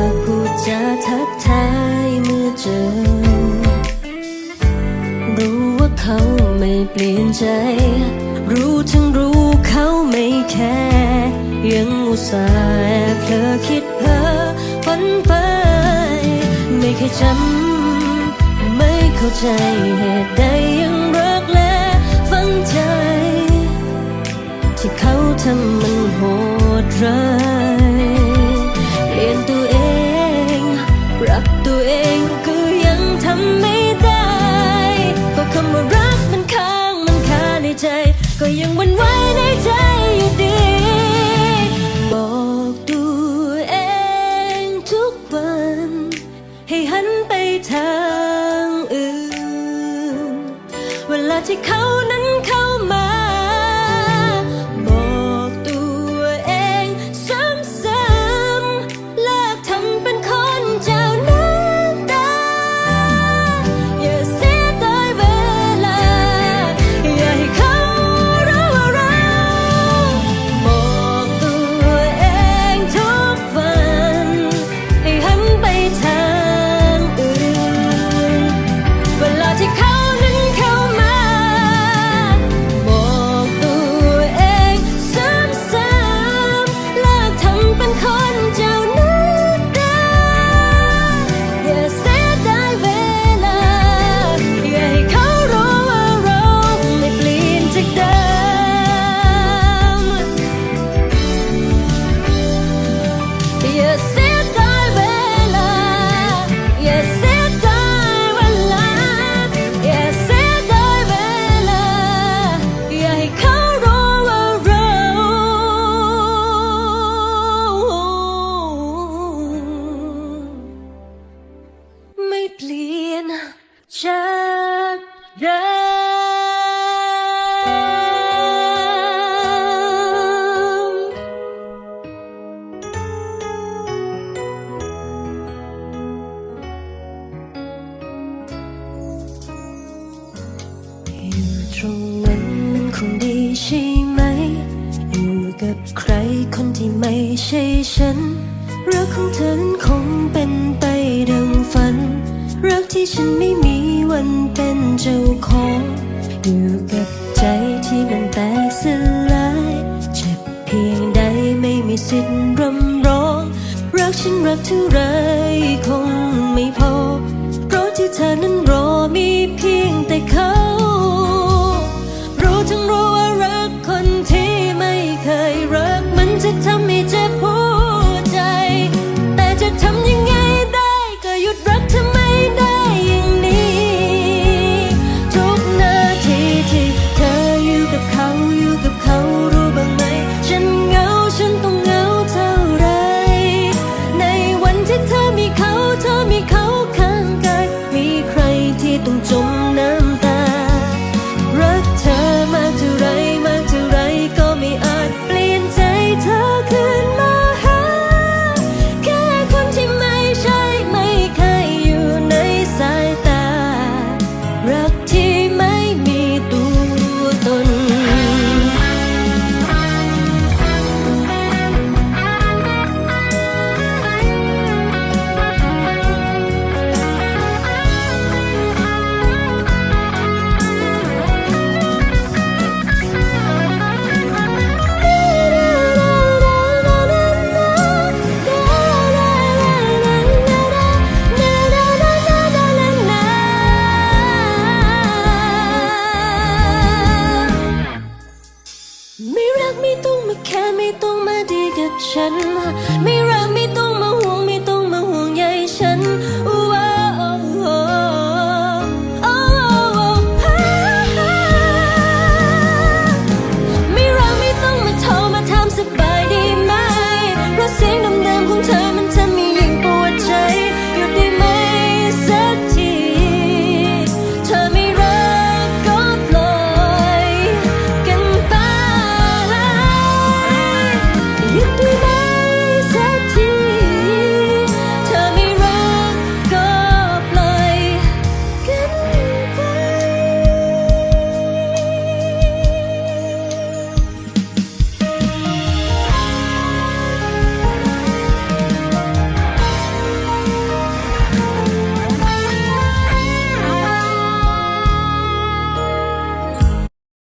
ากพูดจาทักทายเมื่อเจอ รู้ว่าเขาไม่เปลี่ยนใจ รู้ทั้งรู้เขาไม่แคร์ยังอุตส่าห์เผลอคิดเพ้อฝันไป ไม่เคยจำไม่เข้าใจเหตุใด และที่เขานั้นเข้ามา You see ใช่ฉัน รักของเธอคงเป็นไปดังฝัน รักที่ฉันไม่มีวันเป็นเจ้าของอยู่กับใจที่มันแตกสลายเจ็บเพียงใดไม่มีสิทธิ์รำร้อง รักฉันรักเท่าไรคงไม่พอ เพราะที่เธอนั้นรอมีเพียงแต่เขา ฉันไม่รักไม่